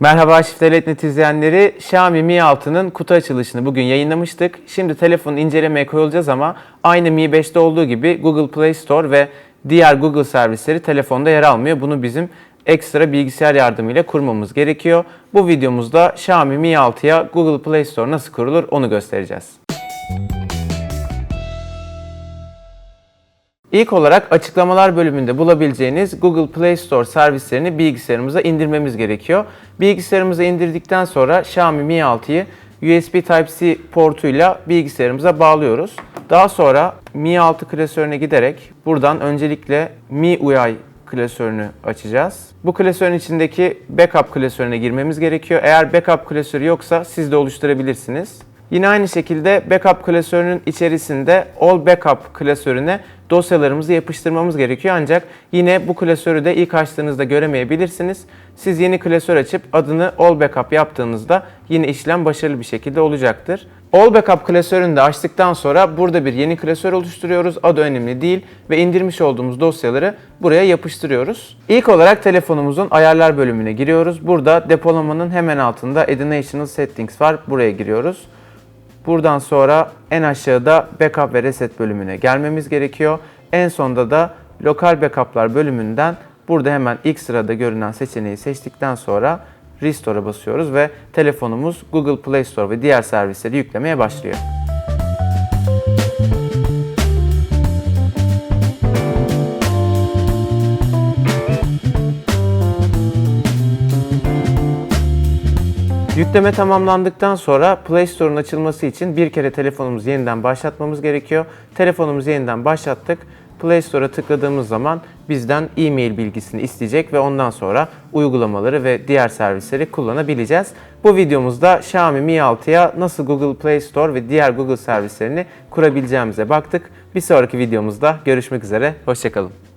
Merhaba Şiftelet izleyenleri. Xiaomi Mi 6'nın kutu açılışını bugün yayınlamıştık. Şimdi telefonu incelemeye koyulacağız ama aynı Mi 5'te olduğu gibi Google Play Store ve diğer Google servisleri telefonda yer almıyor. Bunu bizim ekstra bilgisayar yardımıyla kurmamız gerekiyor. Bu videomuzda Xiaomi Mi 6'ya Google Play Store nasıl kurulur onu göstereceğiz. İlk olarak açıklamalar bölümünde bulabileceğiniz Google Play Store servislerini bilgisayarımıza indirmemiz gerekiyor. Bilgisayarımıza indirdikten sonra Xiaomi Mi 6'yı USB Type-C portuyla bilgisayarımıza bağlıyoruz. Daha sonra Mi 6 klasörüne giderek buradan öncelikle Mi UI klasörünü açacağız. Bu klasörün içindeki backup klasörüne girmemiz gerekiyor. Eğer backup klasörü yoksa siz de oluşturabilirsiniz. Yine aynı şekilde backup klasörünün içerisinde all backup klasörüne dosyalarımızı yapıştırmamız gerekiyor. Ancak yine bu klasörü de ilk açtığınızda göremeyebilirsiniz. Siz yeni klasör açıp adını all backup yaptığınızda yine işlem başarılı bir şekilde olacaktır. All backup klasörünü de açtıktan sonra burada bir yeni klasör oluşturuyoruz. Adı önemli değil ve indirmiş olduğumuz dosyaları buraya yapıştırıyoruz. İlk olarak telefonumuzun ayarlar bölümüne giriyoruz. Burada depolamanın hemen altında Add National Settings var. Buraya giriyoruz. Buradan sonra en aşağıda backup ve reset bölümüne gelmemiz gerekiyor. En sonda da lokal backup'lar bölümünden burada hemen ilk sırada görünen seçeneği seçtikten sonra Restore'a basıyoruz ve telefonumuz Google Play Store ve diğer servisleri yüklemeye başlıyor. Yükleme tamamlandıktan sonra Play Store'un açılması için bir kere telefonumuzu yeniden başlatmamız gerekiyor. Telefonumuzu yeniden başlattık. Play Store'a tıkladığımız zaman bizden e-mail bilgisini isteyecek ve ondan sonra uygulamaları ve diğer servisleri kullanabileceğiz. Bu videomuzda Xiaomi Mi 6'ya nasıl Google Play Store ve diğer Google servislerini kurabileceğimize baktık. Bir sonraki videomuzda görüşmek üzere, hoşçakalın.